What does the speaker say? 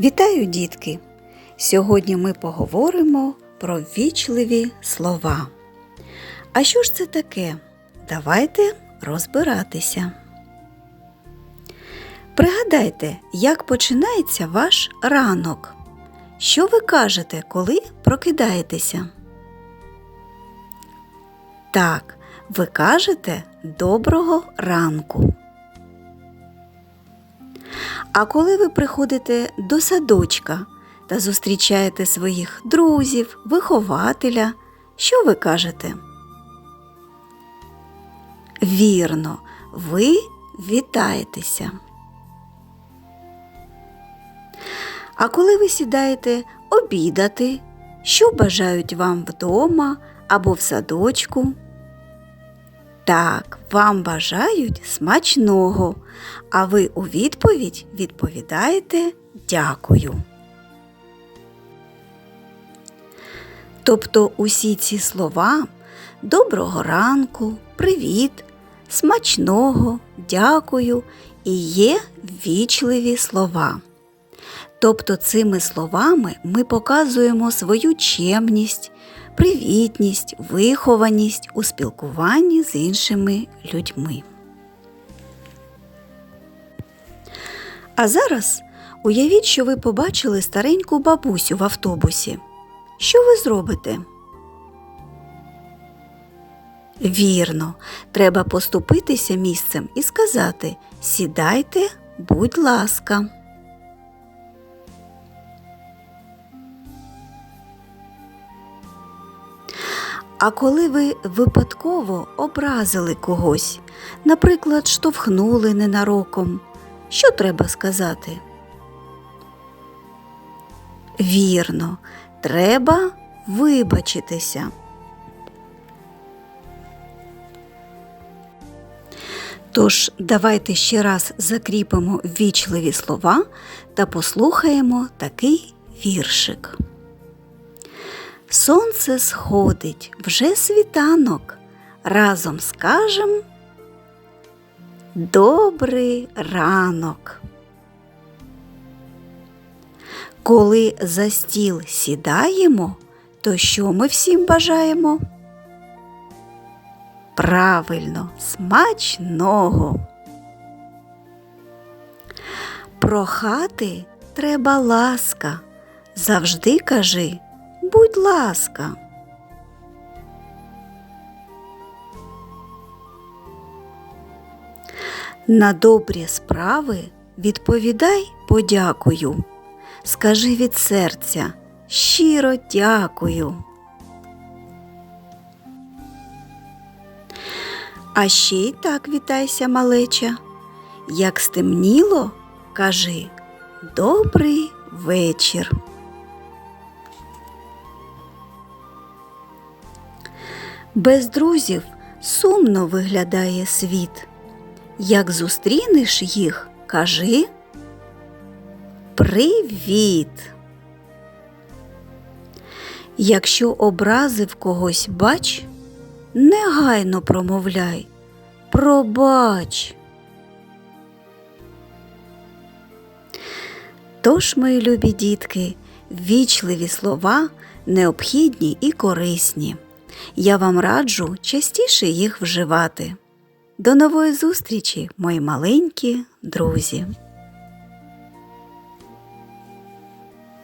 Вітаю, дітки! Сьогодні ми поговоримо про ввічливі слова. А що ж це таке? Давайте розбиратися. Пригадайте, як починається ваш ранок. Що ви кажете, коли прокидаєтеся? Так, ви кажете доброго ранку. А коли ви приходите до садочка та зустрічаєте своїх друзів, вихователя, що ви кажете? Вірно, ви вітаєтеся. А коли ви сідаєте обідати, що бажають вам вдома або в садочку? Так, вам бажають смачного, а ви у відповідь відповідаєте дякую. Тобто усі ці слова доброго ранку, привіт, смачного, дякую і є ввічливі слова. Тобто цими словами ми показуємо свою чемність, привітність, вихованість у спілкуванні з іншими людьми. А зараз уявіть, що ви побачили стареньку бабусю в автобусі. Що ви зробите? Вірно, треба поступитися місцем і сказати Сідайте, будь ласка. А коли ви випадково образили когось, наприклад, штовхнули ненароком, що треба сказати? Вірно, треба вибачитися. Тож давайте ще раз закріпимо ввічливі слова та послухаємо такий віршик. Сонце сходить, вже світанок. Разом скажем Добрий ранок. Коли за стіл сідаємо, то що ми всім бажаємо? Правильно, смачного. Прохати треба ласка. Завжди кажи будь ласка. На добрі справи відповідай подякую. Скажи від серця щиро дякую. А ще й так вітайся, малеча. Як стемніло, кажи добрий вечір. Без друзів сумно виглядає світ. Як зустрінеш їх, кажи Привіт. Якщо образив когось бач, негайно промовляй Пробач. Тож, мої любі дітки, ввічливі слова необхідні і корисні. Я вам раджу частіше їх вживати. До нової зустрічі, мої маленькі друзі!